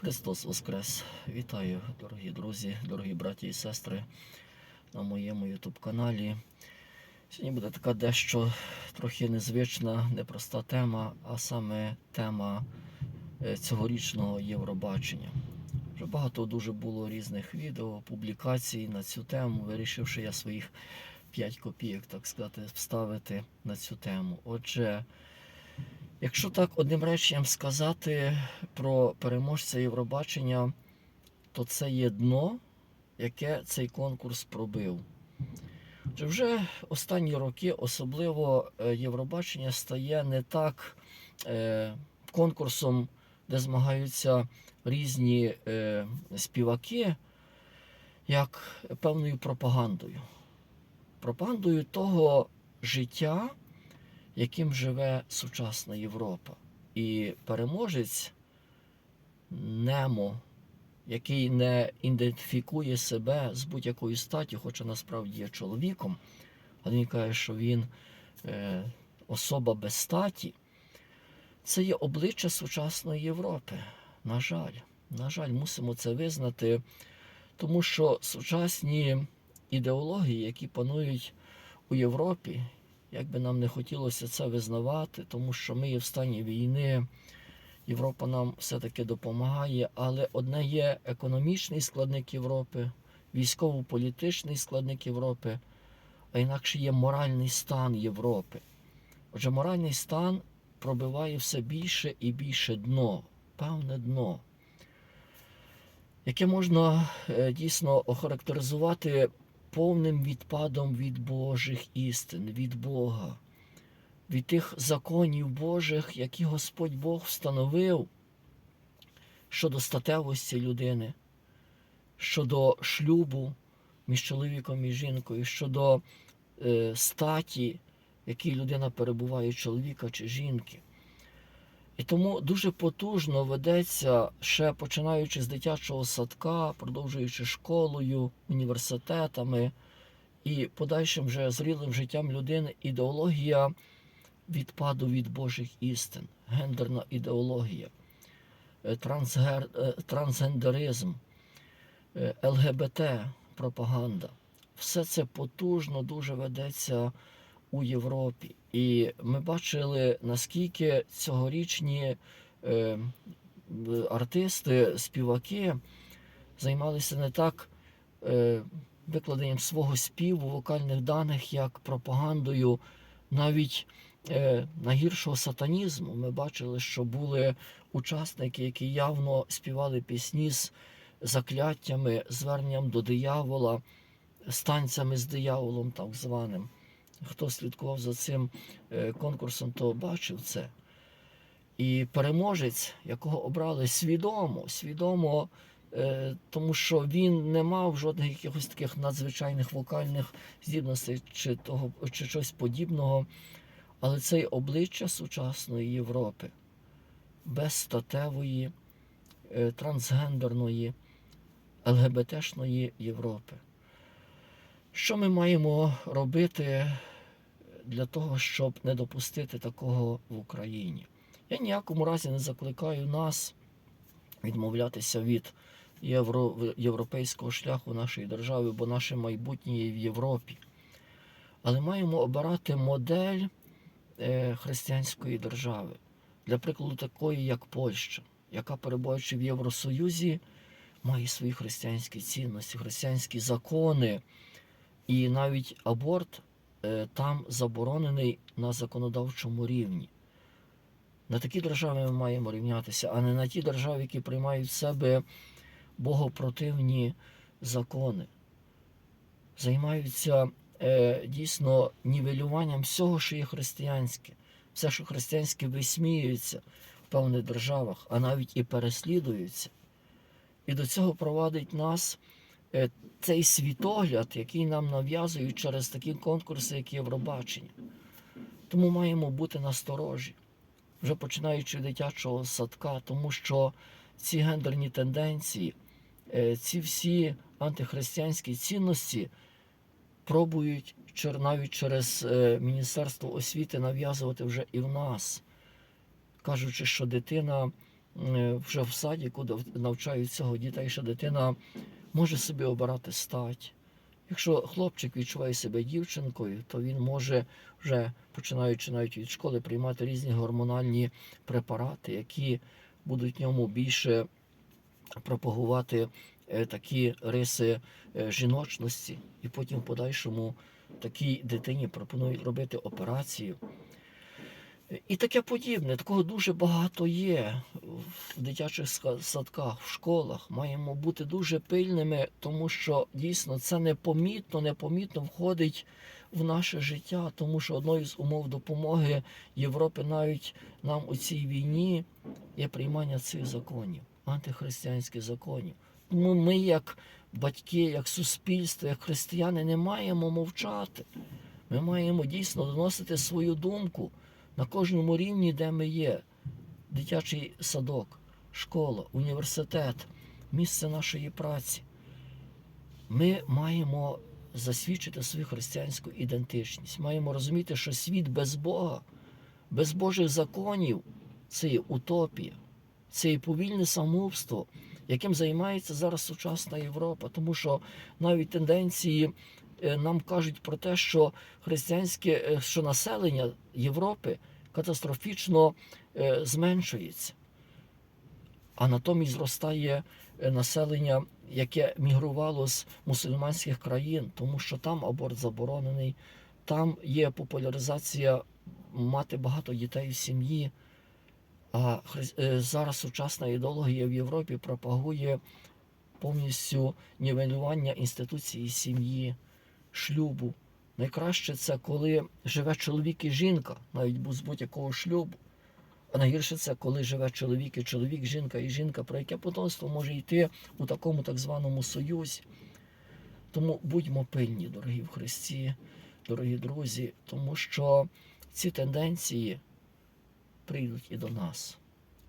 Христос Воскрес! Вітаю, дорогі друзі, дорогі браті і сестри на моєму YouTube каналі. Сьогодні буде така дещо трохи незвична, непроста тема, а саме тема е, цьогорічного Євробачення. Вже багато дуже було різних відео, публікацій на цю тему. Вирішивши я своїх 5 копійок, так сказати, вставити на цю тему. Отже, Якщо так одним реченням сказати про переможця Євробачення, то це є дно, яке цей конкурс пробив. Вже останні роки, особливо е, Євробачення стає не так е, конкурсом, де змагаються різні е, співаки, як певною пропагандою. Пропагандою того життя, яким живе сучасна Європа. І переможець Немо, який не ідентифікує себе з будь-якою статтю, хоча насправді є чоловіком, але він каже, що він е, особа без статі, це є обличчя сучасної Європи. На жаль, на жаль, мусимо це визнати, тому що сучасні ідеології, які панують у Європі, як би нам не хотілося це визнавати, тому що ми є в стані війни, Європа нам все-таки допомагає, але одне є економічний складник Європи, військово-політичний складник Європи, а інакше є моральний стан Європи. Отже, моральний стан пробиває все більше і більше дно, певне дно, яке можна е, дійсно охарактеризувати повним відпадом від Божих істин, від Бога, від тих законів Божих, які Господь Бог встановив щодо статевості людини, щодо шлюбу між чоловіком і жінкою, щодо е, статі, в якій людина перебуває, чоловіка чи жінки. І тому дуже потужно ведеться, ще починаючи з дитячого садка, продовжуючи школою, університетами і подальшим вже зрілим життям людини ідеологія відпаду від Божих істин, гендерна ідеологія, е, трансгер, е, трансгендеризм, е, ЛГБТ пропаганда. Все це потужно дуже ведеться у Європі. І ми бачили, наскільки цьогорічні е, артисти, співаки займалися не так е, викладенням свого співу, вокальних даних, як пропагандою навіть е, найгіршого сатанізму. Ми бачили, що були учасники, які явно співали пісні з закляттями, зверненням до диявола, станцями з дияволом, так званим. Хто слідкував за цим е, конкурсом, то бачив це. І переможець, якого обрали свідомо, свідомо, е, тому що він не мав жодних якихось таких надзвичайних вокальних здібностей чи того, чи щось подібного. Але це й обличчя сучасної Європи, безстатевої, е, трансгендерної, ЛГБТшної Європи. Що ми маємо робити для того, щоб не допустити такого в Україні? Я ніякому разі не закликаю нас відмовлятися від євро, європейського шляху нашої держави, бо наше майбутнє є в Європі. Але маємо обирати модель е, християнської держави, для прикладу, такої, як Польща, яка, перебуваючи в Євросоюзі, має свої християнські цінності, християнські закони. І навіть аборт е, там заборонений на законодавчому рівні. На такі держави ми маємо рівнятися, а не на ті держави, які приймають в себе богопротивні закони, займаються е, дійсно нівелюванням всього, що є християнське. Все, що християнське висміюється в певних державах, а навіть і переслідуються. І до цього провадить нас цей світогляд, який нам нав'язують через такі конкурси, як Євробачення. Тому маємо бути насторожі, вже починаючи дитячого садка, тому що ці гендерні тенденції, е, ці всі антихристиянські цінності пробують навіть через е, Міністерство освіти нав'язувати вже і в нас, кажучи, що дитина е, вже в садіку де навчають цього дітей, що дитина може собі обирати стать. Якщо хлопчик відчуває себе дівчинкою, то він може вже починаючи навіть від школи приймати різні гормональні препарати, які будуть ньому більше пропагувати е, такі риси е, жіночності, і потім в подальшому такій дитині пропонують робити операцію. І таке подібне, такого дуже багато є в дитячих садках, в школах. Маємо бути дуже пильними, тому що дійсно це непомітно, непомітно входить в наше життя, тому що одною з умов допомоги Європи навіть нам у цій війні є приймання цих законів, антихристиянських законів. Тому ми, як батьки, як суспільство, як християни, не маємо мовчати. Ми маємо дійсно доносити свою думку на кожному рівні, де ми є. Дитячий садок, школа, університет, місце нашої праці. Ми маємо засвідчити свою християнську ідентичність. Маємо розуміти, що світ без Бога, без Божих законів це є утопія, це є повільне самогубство, яким займається зараз сучасна Європа, тому що навіть тенденції нам кажуть про те, що християнське е, що населення Європи катастрофічно е, зменшується, а натомість зростає е, населення, яке мігрувало з мусульманських країн, тому що там аборт заборонений, там є популяризація мати багато дітей в сім'ї. А е, зараз сучасна ідеологія в Європі пропагує повністю нівелювання інституції сім'ї, шлюбу. Найкраще це коли живе чоловік і жінка, навіть з будь-якого шлюбу. А найгірше це коли живе чоловік і чоловік, жінка і жінка, про яке потомство може йти у такому так званому союзі. Тому будьмо пильні, дорогі в Христі, дорогі друзі, тому що ці тенденції прийдуть і до нас.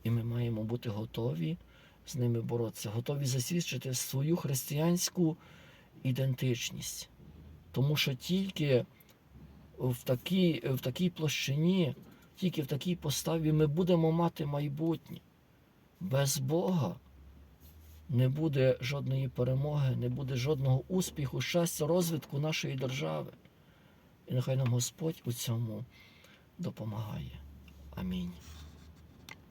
І ми маємо бути готові з ними боротися, готові засвідчити свою християнську ідентичність. Тому що тільки в такій, в такій площині, тільки в такій поставі ми будемо мати майбутнє. Без Бога не буде жодної перемоги, не буде жодного успіху, щастя, розвитку нашої держави. І нехай нам Господь у цьому допомагає. Амінь.